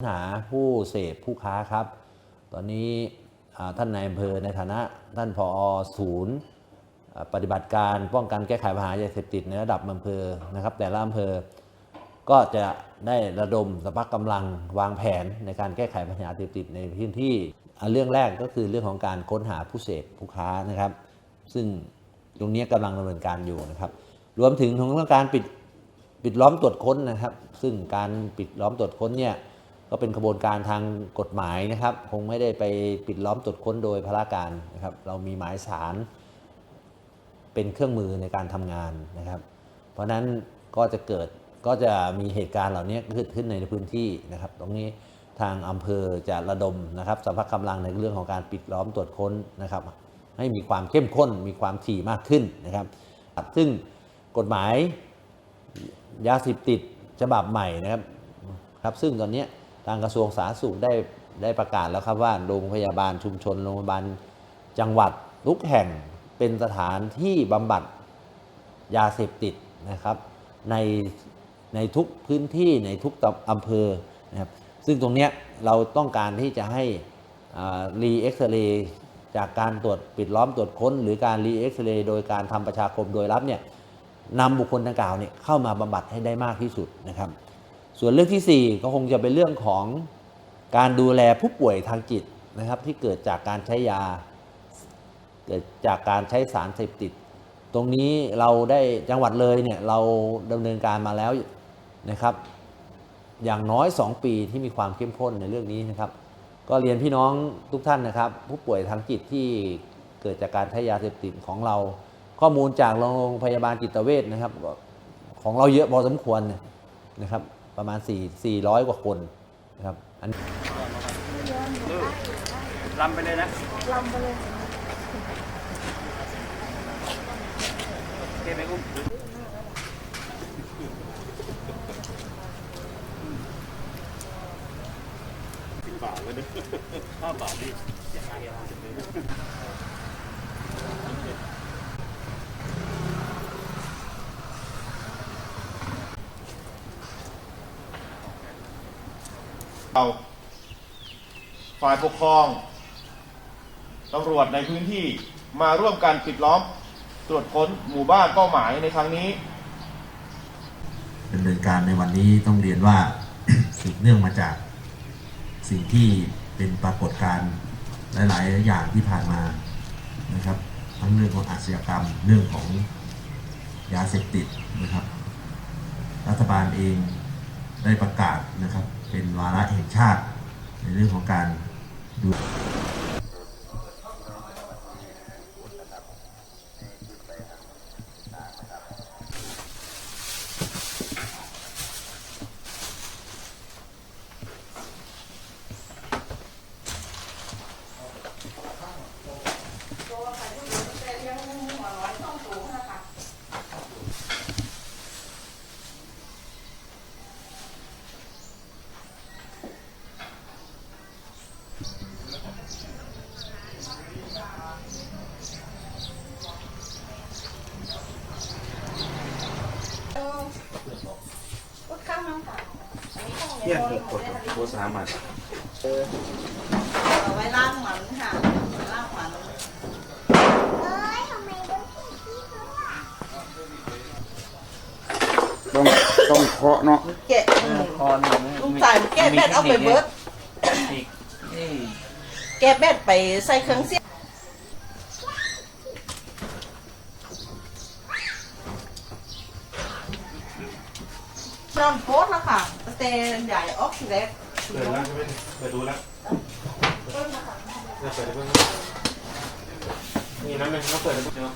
หาผู้เสพผู้ค้าครับ ตอนนี้ท่านนายอำเภอในฐานะท่านผอศูนย์ปฏิบัติการป้องกันแก้ไขปัญหายาเสพติดในระดับอำเภอนะครับ แต่ละอำเภอก็จะได้ระดมสภาพกำลังวางแผนในการแก้ไขปัญหาเสพติดในพื้นที่เรื่องแรกก็คือเรื่องของการค้นหาผู้เสพผู้ค้านะครับ ซึ่งตรงนี้กำลังดำเนินการอยู่นะครับ รวมถึงของเรื่องการปิดปิดล้อมตรวจค้นนะครับ ซึ่งการปิดล้อมตรวจค้นเนี่ย ก็เป็นกระบวนการทางกฎหมายนะครับ คงไม่ได้ไปปิดล้อมตรวจค้นโดยพละการนะครับ เรามีหมายสารเป็นเครื่องมือในการทำงานนะครับ เพราะฉะนั้นก็จะเกิดก็จะมีเหตุการณ์เหล่านี้เกิดขึ้นในพื้นที่นะครับ ตรงนี้ทางอำเภอจะระดมนะครับสภาพกำลังในเรื่องของการปิดล้อมตรวจค้นนะครับ ให้มีความเข้มข้นมีความถี่มากขึ้นนะครับ ซึ่งกฎหมายยาเสพติดฉบับใหม่นะครับครับ ซึ่งตอนนี้ ทางกระทรวงสาธารณสุขได้ได้ประกาศแล้วครับว่าโรงพยาบาลชุมชนโรงพยาบาลจังหวัดทุกแห่งเป็นสถานที่บำบัดยาเสพติดนะครับ ในในทุกพื้นที่ในทุกอำเภอนะครับซึ่งตรงเนี้ยเราต้องการที่จะให้รีเอ็กซเรย์จากการตรวจปิดล้อมตรวจค้น หรือการรีเอ็กซเรย์โดยการทำประชาคมโดยรับเนี่ยนำบุคคลดังกล่าวเนี่ยเข้ามาบำบัดให้ได้มากที่สุดนะครับ ส่วนเรื่องที่ 4 ก็คงจะเป็นเรื่องของการดูแลผู้ป่วยทางจิตนะครับที่เกิดจากการใช้ยา เกิดจากการใช้สารเสพติด ตรงนี้เราได้จังหวัดเลยเนี่ยเราดำเนินการมาแล้วนะครับ อย่างน้อย 2 ปีที่มีความเข้มข้นในเรื่องนี้นะครับ ก็เรียนพี่น้องทุกท่านนะครับ ผู้ป่วยทางจิตที่เกิดจากการใช้ยาเสพติดของเรา ข้อมูลจากโรงพยาบาลจิตเวชนะครับ ของเราเยอะพอสมควรนะครับ ประมาณ 4 400 กว่าคนนะครับอันลำไปเลยนะลำไปเลยเกไปอุ้มบาทเลยนะห้าบาทดิ เราฝ่ายปกครองตำรวจในพื้นที่มาร่วมกันปิดล้อมตรวจค้นหมู่บ้านเป้าหมายในครั้งนี้ดำเนินการในวันนี้ต้องเรียนว่าสืบเนื่องมาจาก สิ่งที่เป็นปรากฏการณ์หลาย ๆ อย่างที่ผ่านมานะครับ ทั้งเรื่องของอาชญากรรมเรื่องของยาเสพติดนะครับ รัฐบาลเองได้ประกาศนะครับ เป็นวาระแห่งชาติ ในเรื่องของการดู ก็ข้ามน้ำค่ะเนี่ยกดโพสามอะเอาไว้ล่างหมันค่ะล่างหมันต้องต้องเคาะเนาะแกะคอนลุงจ่ายแกะแบตเอาไปเบิร์ดอีกนี่ แกะแบตไปใส่เครื่องเสียง รอนโพสแล้วค่ะสเตนใหญ่ออกซิเลตเปิดแล้วใช่ไหมเปิดดูแล้วเพิ่มนะคะเปิดเพิ่งนี่น้ำมันเขาเปิดแล้ว